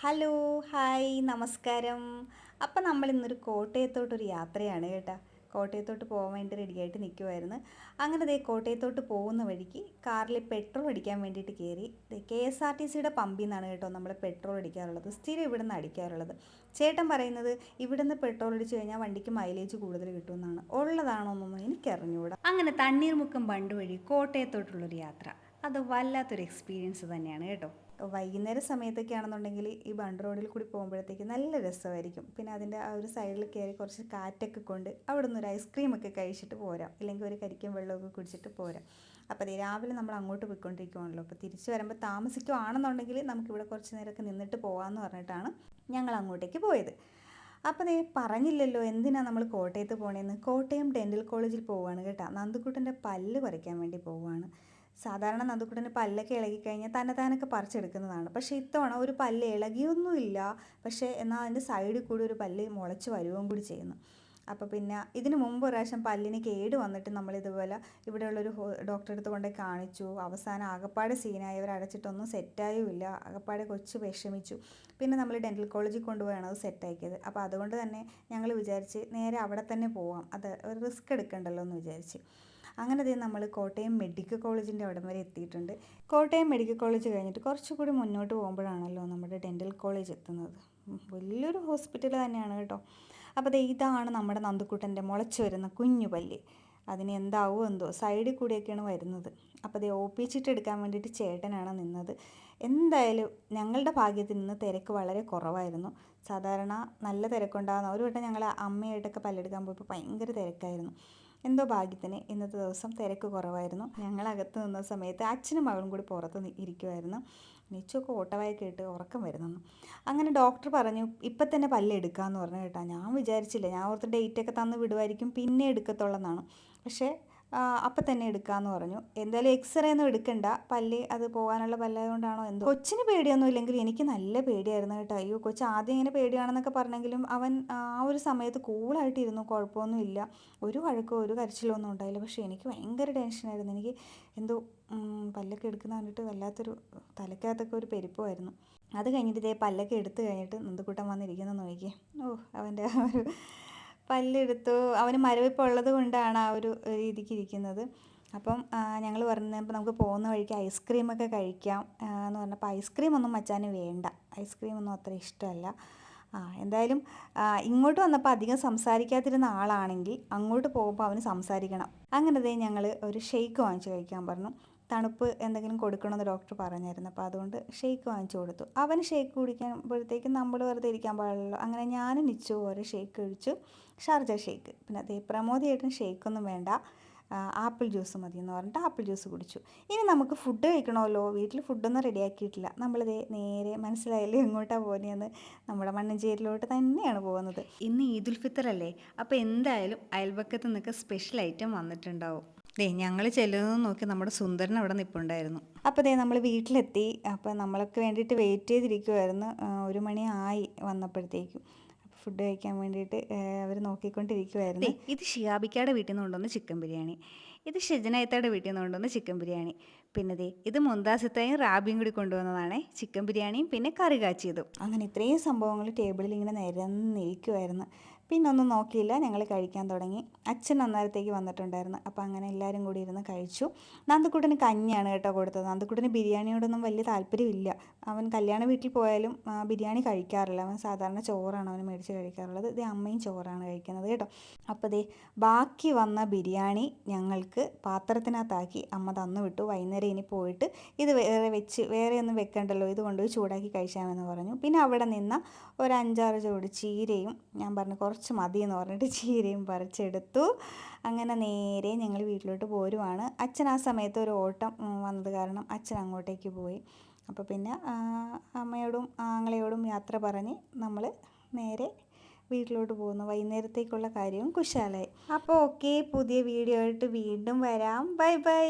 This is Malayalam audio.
ഹലോ ഹായ് നമസ്കാരം. അപ്പം നമ്മൾ ഇന്നൊരു കോട്ടയത്തോട്ടൊരു യാത്രയാണ് കേട്ടോ. കോട്ടയത്തോട്ട് പോകാൻ വേണ്ടി റെഡിയായിട്ട് നിൽക്കുമായിരുന്നു അങ്ങനെ ദേ കോട്ടയത്തോട്ട് പോകുന്ന വഴിക്ക് കാറിൽ പെട്രോൾ അടിക്കാൻ വേണ്ടിയിട്ട് കയറി കെ എസ് ആർ ടി സിയുടെ പമ്പിൽ നിന്നാണ് കേട്ടോ നമ്മൾ പെട്രോൾ അടിക്കാറുള്ളത്. സ്ഥിരം ഇവിടെ നിന്ന് അടിക്കാറുള്ളത്. ചേട്ടൻ പറയുന്നത് ഇവിടെ നിന്ന് പെട്രോൾ അടിച്ചു കഴിഞ്ഞാൽ വണ്ടിക്ക് മൈലേജ് കൂടുതൽ കിട്ടുമെന്നാണ്. ഉള്ളതാണോ എന്നൊന്നും എനിക്കറിഞ്ഞുകൂടാ അങ്ങനെ തണ്ണീർമുക്കം ബണ്ട് വഴി കോട്ടയത്തോട്ടുള്ളൊരു യാത്ര. അത് വല്ലാത്തൊരു എക്സ്പീരിയൻസ് തന്നെയാണ് കേട്ടോ. വൈകുന്നേര സമയത്തൊക്കെ ആണെന്നുണ്ടെങ്കിൽ ഈ ബണ്ട് റോഡിൽ കൂടി പോകുമ്പോഴത്തേക്ക് നല്ല രസമായിരിക്കും. പിന്നെ അതിന്റെ ആ ഒരു സൈഡിൽ കയറി കുറച്ച് കാറ്റൊക്കെ കൊണ്ട് അവിടെ നിന്ന് ഒരു ഐസ്ക്രീമൊക്കെ കഴിച്ചിട്ട് പോരാം. ഇല്ലെങ്കിൽ ഒരു കരിക്കും വെള്ളമൊക്കെ കുടിച്ചിട്ട് പോരാം. അപ്പോൾ രാവിലെ നമ്മൾ അങ്ങോട്ട് പോയിക്കൊണ്ടിരിക്കുവാണല്ലോ. അപ്പോൾ തിരിച്ചു വരുമ്പോൾ താമസിക്കുവാണെന്നുണ്ടെങ്കിൽ നമുക്കിവിടെ കുറച്ച് നേരമൊക്കെ നിന്നിട്ട് പോകാമെന്ന് പറഞ്ഞിട്ടാണ് ഞങ്ങൾ അങ്ങോട്ടേക്ക് പോയത്. അപ്പോൾ ദേ പറഞ്ഞില്ലല്ലോ എന്തിനാണ് നമ്മൾ കോട്ടയത്ത് പോകണേന്ന് കോട്ടയം ഡെന്റൽ കോളേജിൽ പോവുകയാണ് കേട്ടോ. നന്ദുക്കുട്ടന്റെ പല്ല് പറിക്കാൻ വേണ്ടി പോവുകയാണ് സാധാരണ നന്ദുക്കുട്ടന് പല്ലൊക്കെ ഇളകിക്കഴിഞ്ഞാൽ തന്നെ താനൊക്കെ പറിച്ചെടുക്കുന്നതാണ്. പക്ഷേ ഇത്തവണ ഒരു പല്ല് ഇളകിയൊന്നുമില്ല. പക്ഷേ എന്നാൽ അതിന്റെ സൈഡിൽ കൂടി ഒരു പല്ല് മുളച്ച് വരുകയും കൂടി ചെയ്യുന്നു. അപ്പോൾ പിന്നെ ഇതിന് മുമ്പ് പ്രാവശ്യം പല്ലിന് കേട് വന്നിട്ട് നമ്മൾ ഇതുപോലെ ഇവിടെയുള്ളൊരു ഡോക്ടറെ അടുത്ത് കൊണ്ട് കാണിച്ചു. അവസാനം ആകപ്പാട് സീനായി. അവർ അടച്ചിട്ടൊന്നും സെറ്റായും ഇല്ല ആകപ്പാട് കൊച്ചു വിഷമിച്ചു. പിന്നെ നമ്മൾ ഡെന്റൽ കോളേജിൽ കൊണ്ടുപോയാണ് അത് സെറ്റാക്കിയത്. അപ്പോൾ അതുകൊണ്ട് തന്നെ ഞങ്ങൾ വിചാരിച്ച് നേരെ അവിടെ തന്നെ പോവാം. അത് റിസ്ക് എടുക്കണ്ടല്ലോ എന്ന് വിചാരിച്ച്. അങ്ങനെ ദേ നമ്മൾ കോട്ടയം മെഡിക്കൽ കോളേജിന്റെ അവിടം വരെ എത്തിയിട്ടുണ്ട്. കോട്ടയം മെഡിക്കൽ കോളേജ് കഴിഞ്ഞിട്ട് കുറച്ചുകൂടി മുന്നോട്ട് പോകുമ്പോഴാണല്ലോ നമ്മുടെ ഡെന്റൽ കോളേജ് എത്തുന്നത്. വലിയൊരു ഹോസ്പിറ്റൽ തന്നെയാണ് കേട്ടോ. അപ്പോൾ ദേ ഇതാണ് നമ്മുടെ നന്ദുക്കുട്ടന്റെ മുളച്ച് വരുന്ന കുഞ്ഞു പല്ല്. അതിന് എന്താവോ എന്തോ സൈഡിൽ കൂടിയൊക്കെയാണ് വരുന്നത്. അപ്പോൾ അത് ഒപ്പിച്ചിട്ട് എടുക്കാൻ വേണ്ടിയിട്ട് ചേട്ടനാണ് നിന്നത്. എന്തായാലും ഞങ്ങളുടെ ഭാഗ്യത്തിൽ നിന്ന് തിരക്ക് വളരെ കുറവായിരുന്നു. സാധാരണ നല്ല തിരക്കുണ്ടാകുന്ന ഒരു വട്ടം ഞങ്ങൾ അമ്മയായിട്ടൊക്കെ പല്ലെടുക്കാൻ പോയപ്പോൾ ഭയങ്കര തിരക്കായിരുന്നു. എന്തോ ഭാഗ്യത്തിന് ഇന്നത്തെ ദിവസം തിരക്ക് കുറവായിരുന്നു. ഞങ്ങളകത്ത് നിന്ന സമയത്ത് അച്ഛനും മകളും കൂടി പുറത്ത് ഇരിക്കുമായിരുന്നു നിച്ചൊക്കെ ഓട്ടവായി കേട്ട് ഉറക്കം വരുന്നു അങ്ങനെ ഡോക്ടർ പറഞ്ഞു ഇപ്പം തന്നെ പല്ലെടുക്കാമെന്ന് പറഞ്ഞു കേട്ടോ. ഞാൻ വിചാരിച്ചില്ല. ഞാൻ ഓർത്ത് ഡേറ്റൊക്കെ തന്ന് വിടുമായിരിക്കും പിന്നെ എടുക്കത്തുള്ളതാണ് പക്ഷേ അപ്പം തന്നെ എടുക്കാമെന്ന് പറഞ്ഞു. എന്തായാലും എക്സ്റേ ഒന്നും എടുക്കണ്ട. പല്ല് അത് പോകാനുള്ള പല്ലായതുകൊണ്ടാണോ എന്തോ. കൊച്ചിന് പേടിയൊന്നും ഇല്ലെങ്കിൽ എനിക്ക് നല്ല പേടിയായിരുന്നു കേട്ടോ. അയ്യോ കൊച്ച് ആദ്യം ഇങ്ങനെ പേടിയാണെന്നൊക്കെ പറഞ്ഞെങ്കിലും അവൻ ആ ഒരു സമയത്ത് കൂളായിട്ടിരുന്നു. കുഴപ്പമൊന്നുമില്ല ഒരു വഴക്കോ ഒരു കരച്ചിലോ ഒന്നും ഉണ്ടായില്ല. പക്ഷേ എനിക്ക് ഭയങ്കര ടെൻഷനായിരുന്നു എനിക്ക് എന്തോ പല്ലൊക്കെ എടുക്കുന്ന കണ്ടിട്ട് വല്ലാത്തൊരു തലക്കകത്തൊക്കെ ഒരു പെരുപ്പമായിരുന്നു. അത് കഴിഞ്ഞിട്ട് ഇതേ പല്ലൊക്കെ എടുത്തു കഴിഞ്ഞിട്ട് നന്ദുക്കൂട്ടം വന്നിരിക്കുന്നു നോക്കിയേ. ഓ അവന്റെ ഒരു പല്ലെടുത്തു. അവന് മരവിപ്പ് ഉള്ളത് കൊണ്ടാണ് ആ ഒരു രീതിക്ക് ഇരിക്കുന്നത്. അപ്പം ഞങ്ങൾ പറഞ്ഞപ്പോൾ നമുക്ക് പോകുന്ന വഴിക്ക് ഐസ്ക്രീമൊക്കെ കഴിക്കാം എന്ന് പറഞ്ഞപ്പോൾ ഐസ്ക്രീം ഒന്നും മച്ചാന് വേണ്ട. ഐസ്ക്രീം ഒന്നും അത്ര ഇഷ്ടമല്ല. ആ എന്തായാലും ഇങ്ങോട്ട് വന്നപ്പോൾ അധികം സംസാരിക്കാതിരുന്ന ആളാണെങ്കിൽ അങ്ങോട്ട് പോകുമ്പോൾ അവന് സംസാരിക്കണം. അങ്ങനത്തെ ഞങ്ങൾ ഒരു ഷെയ്ക്ക് വാങ്ങിച്ച് കഴിക്കാൻ പറഞ്ഞു. തണുപ്പ് എന്തെങ്കിലും കൊടുക്കണമെന്ന് ഡോക്ടർ പറഞ്ഞായിരുന്നു. അപ്പോൾ അതുകൊണ്ട് ഷേക്ക് വാങ്ങിച്ചു കൊടുത്തു. അവന് ഷേക്ക് കുടിക്കുമ്പോഴത്തേക്കും നമ്മൾ വെറുതെ ഇരിക്കാൻ പാടില്ലല്ലോ. അങ്ങനെ ഞാനും നിച്ചു ഓരോ ഷേക്ക് കഴിച്ചു. ഷാർജ ഷേക്ക്. പിന്നെ അതേ പ്രമോദിയായിട്ടും ഷേക്കൊന്നും വേണ്ട. ആപ്പിൾ ജ്യൂസ് മതി എന്ന് പറഞ്ഞിട്ട് ആപ്പിൾ ജ്യൂസ് കുടിച്ചു. ഇനി നമുക്ക് ഫുഡ് കഴിക്കണമല്ലോ. വീട്ടിൽ ഫുഡൊന്നും റെഡിയാക്കിയിട്ടില്ല നമ്മളിതേ നേരെ മനസ്സിലായല്ലോ എങ്ങോട്ടാണ് പോകുന്നതെന്ന് നമ്മുടെ മണ്ണഞ്ചേരിയിലോട്ട് തന്നെയാണ് പോകുന്നത്. ഇന്ന് ഈദുൽ ഫിത്തർ അല്ലേ അപ്പോൾ എന്തായാലും അയൽപക്കത്ത് നിന്നൊക്കെ സ്പെഷ്യൽ ഐറ്റം വന്നിട്ടുണ്ടാവും. ദേ ഞങ്ങൾ ചെല്ലുന്നത് നോക്കി നമ്മുടെ സുന്ദരൻ അവിടെ നിൽപ്പുണ്ടായിരുന്നു അപ്പോൾ ദേ നമ്മൾ വീട്ടിലെത്തി. അപ്പോൾ നമ്മളൊക്കെ വേണ്ടിയിട്ട് വെയിറ്റ് ചെയ്തിരിക്കുമായിരുന്നു ഒരു മണി ആയി വന്നപ്പോഴത്തേക്കും. ഫുഡ് കഴിക്കാൻ വേണ്ടിയിട്ട് അവർ നോക്കിക്കൊണ്ടിരിക്കുമായിരുന്നു ഇത് ഷിയാബിക്കയുടെ വീട്ടിൽ നിന്ന് കൊണ്ടുവന്ന ചിക്കൻ ബിരിയാണി. ഇത് ഷെജനയത്തയുടെ വീട്ടിൽ നിന്ന് കൊണ്ടുവന്ന ചിക്കൻ ബിരിയാണി. പിന്നെ ദേ ഇത് മുന്താസത്തെയും റാബിയും കൂടി കൊണ്ടുവന്നതാണ് ചിക്കൻ ബിരിയാണിയും പിന്നെ കറി കാച്ചിയതും. അങ്ങനെ ഇത്രയും സംഭവങ്ങൾ ടേബിളിൽ ഇങ്ങനെ നിരന്നിരിക്കുമായിരുന്നു പിന്നെ ഒന്നും നോക്കിയില്ല ഞങ്ങൾ കഴിക്കാൻ തുടങ്ങി. അച്ഛൻ അന്നേരത്തേക്ക് വന്നിട്ടുണ്ടായിരുന്നു. അപ്പോൾ അങ്ങനെ എല്ലാവരും കൂടി ഇരുന്ന് കഴിച്ചു. നന്ദക്കുട്ടന് കഞ്ഞിയാണ് കേട്ടോ കൊടുത്തത്. നന്ദക്കുട്ടന് ബിരിയാണിയോടൊന്നും വലിയ താല്പര്യമില്ല. അവൻ കല്യാണ വീട്ടിൽ പോയാലും ബിരിയാണി കഴിക്കാറില്ല. അവൻ സാധാരണ ചോറാണ് അവൻ മേടിച്ച് കഴിക്കാറുള്ളത്. ഇത് അമ്മയും ചോറാണ് കഴിക്കുന്നത് കേട്ടോ. അപ്പോൾ ദേ ബാക്കി വന്ന ബിരിയാണി ഞങ്ങൾക്ക് പാത്രത്തിനകത്താക്കി അമ്മ തന്നു വിട്ടു വൈകുന്നേരം ഇനി പോയിട്ട് ഇത് വേറെ വെച്ച് വേറെ ഒന്നും വെക്കണ്ടല്ലോ. ഇത് കൊണ്ടുപോയി ചൂടാക്കി കഴിച്ചാമെന്ന് പറഞ്ഞു. പിന്നെ അവിടെ നിന്ന ഒരു അഞ്ചാറ് ചൂട് ചീരയും ഞാൻ പറഞ്ഞു കുറച്ച് മതി എന്ന് പറഞ്ഞിട്ട് ചീരയും പറിച്ചെടുത്തു. അങ്ങനെ നേരെ ഞങ്ങൾ വീട്ടിലോട്ട് പോരുവാണ്. അച്ഛൻ ആ സമയത്ത് ഒരു ഓട്ടം വന്നത് കാരണം അച്ഛൻ അങ്ങോട്ടേക്ക് പോയി. അപ്പോൾ പിന്നെ അമ്മയോടും ആങ്ങളയോടും യാത്ര പറഞ്ഞ് നമ്മൾ നേരെ വീട്ടിലോട്ട് പോകുന്നു. വൈകുന്നേരത്തേക്കുള്ള കാര്യവും കുശാലായി. അപ്പോൾ ഓക്കെ പുതിയ വീഡിയോ ആയിട്ട് വീണ്ടും വരാം. Bye bye